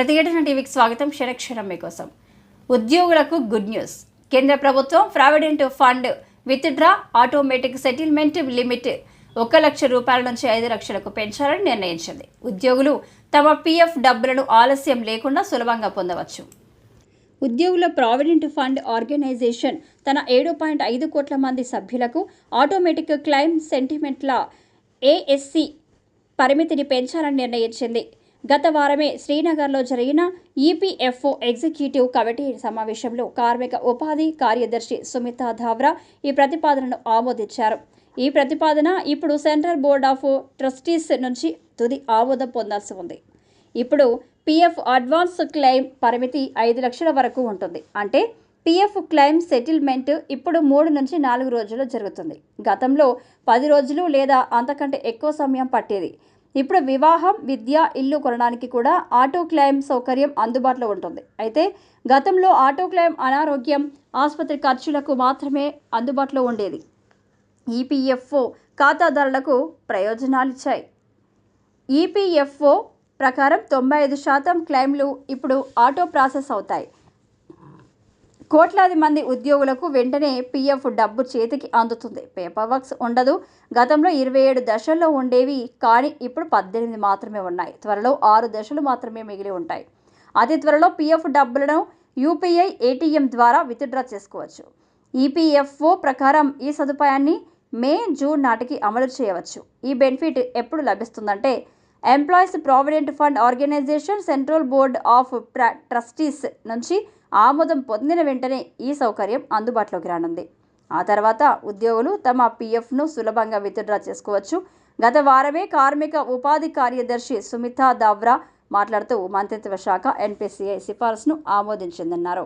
ప్రతిఘటన టీవీకి స్వాగతం. క్షణక్షణం మీకోసం. ఉద్యోగులకు గుడ్ న్యూస్ కేంద్ర ప్రభుత్వం provident fund withdraw automatic settlement limit ఒక లక్ష రూపాయల నుంచి ఐదు లక్షలకు పెంచాలని నిర్ణయించింది. ఉద్యోగులు తమ పీఎఫ్ డబ్బులను ఆలస్యం లేకుండా సులభంగా పొందవచ్చు. ఉద్యోగుల ప్రావిడెంట్ ఫండ్ ఆర్గనైజేషన్ తన ఏడు పాయింట్ ఐదు కోట్ల మంది సభ్యులకు ఆటోమేటిక్ క్లైమ్ సెంటిమెంట్ల ఏఎస్సి పరిమితిని పెంచాలని నిర్ణయించింది. గత వారమే శ్రీనగర్లో జరిగిన ఈపీఎఫ్ఓ ఎగ్జిక్యూటివ్ కమిటీ సమావేశంలో కార్మిక ఉపాధి కార్యదర్శి సుమితా ధావ్రా ఈ ప్రతిపాదనను ఆమోదించారు. ఈ ప్రతిపాదన ఇప్పుడు సెంట్రల్ బోర్డ్ ఆఫ్ ట్రస్టీస్ నుంచి తుది ఆమోదం పొందాల్సి ఉంది. ఇప్పుడు పిఎఫ్ అడ్వాన్స్ క్లెయిమ్ పరిమితి ఐదు లక్షల వరకు ఉంటుంది. అంటే పిఎఫ్ క్లెయిమ్ సెటిల్మెంట్ ఇప్పుడు మూడు నుంచి నాలుగు రోజుల్లో జరుగుతుంది. గతంలో పది రోజులు లేదా అంతకంటే ఎక్కువ సమయం పట్టేది. ఇప్పుడు వివాహం విద్య ఇల్లు కొనడానికి కూడా ఆటో క్లెయిమ్ సౌకర్యం అందుబాటులో ఉంటుంది. అయితే గతంలో ఆటో క్లెయిమ్ అనారోగ్యం ఆసుపత్రి ఖర్చులకు మాత్రమే అందుబాటులో ఉండేది. ఈపీఎఫ్ఓ ఖాతాదారులకు ప్రయోజనాలిచ్చాయి ఈపీఎఫ్ఓ ప్రకారం తొంభై ఐదు శాతం క్లెయిమ్లు ఇప్పుడు ఆటో ప్రాసెస్ అవుతాయి. కోట్లాది మంది ఉద్యోగులకు వెంటనే పీఎఫ్ డబ్బు చేతికి అందుతుంది. పేపర్ వర్క్స్ ఉండదు. గతంలో ఇరవై ఏడు దశల్లో ఉండేవి కానీ ఇప్పుడు పద్దెనిమిది మాత్రమే ఉన్నాయి. త్వరలో ఆరు దశలు మాత్రమే మిగిలి ఉంటాయి. అతి త్వరలో పీఎఫ్ డబ్బులను యూపీఐ ఏటీఎం ద్వారా విత్డ్రా చేసుకోవచ్చు. ఈపీఎఫ్ఓ ప్రకారం ఈ సదుపాయాన్ని మే జూన్ నాటికి అమలు చేయవచ్చు. ఈ బెనిఫిట్ ఎప్పుడు లభిస్తుందంటే employees provident fund organisation central board of trustees నుంచి ఆమోదం పొందిన వెంటనే ఈ సౌకర్యం అందుబాటులోకి రానుంది. ఆ తర్వాత ఉద్యోగులు తమ పీఎఫ్ను సులభంగా విత్డ్రా చేసుకోవచ్చు. గత వారమే కార్మిక ఉపాధి కార్యదర్శి సుమితా దావ్రా మాట్లాడుతూ మంత్రిత్వ శాఖ ఎన్పిసిఐ సిఫార్సును ఆమోదించిందన్నారు.